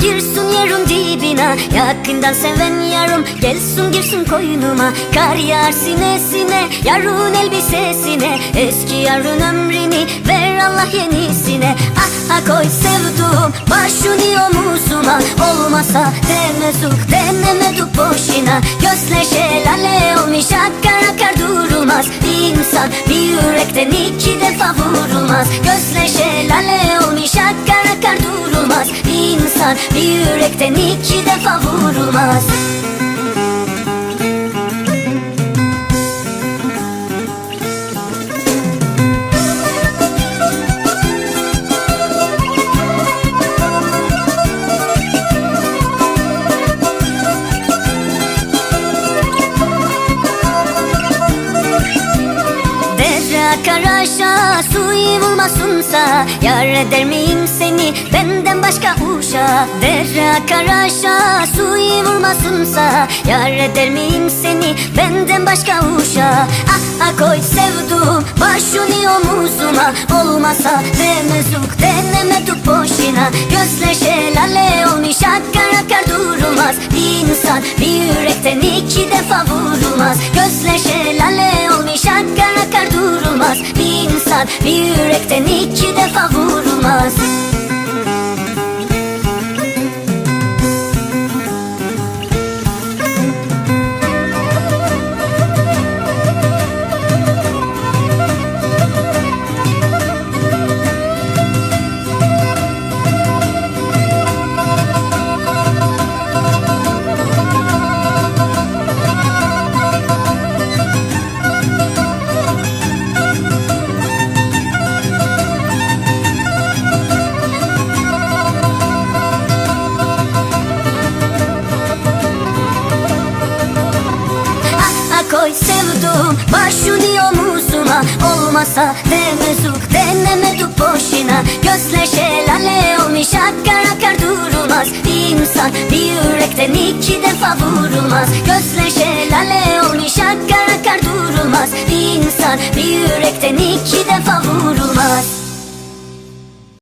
boşuna Yakından seven yarım gelsin girsin koynuma. Kar yağar sinesine yarın elbisesine. Eski yarın ömrünü ver Allah yenisine. Aha koy sevduğum başını omuzuma. Olmasa demezuk denemeduk boşuna. Gözler şelale olmuş akar akar durulmaz. İnsan bir yürekten iki defa vurulmaz. Gözler şelale İnsan. Bir yürekten iki defa vurulmaz Akar aşağı suyu vurmasınsa Yar eder miyim seni? Benden başka uşağa Dere akar aşağı suyu vurmasınsa Yar eder miyim seni? Benden başka uşağa Aha koy sevduğum başını omuzuma Olmasa demezuk denemeduk boşuna. Gözler şelale olmuş akar akar durulmaz. İnsan bir yürekten iki defa vurulmaz. Gözler İnsan bir yürekten iki defa vurulmaz koy sevduğum başını omuzuma Olmasa demezuk denemeduk boşuna. Gözler şelale olmuş akar akar durulmaz İnsan bir yürekten iki defa vurulmaz Gözler şelale olmuş akar akar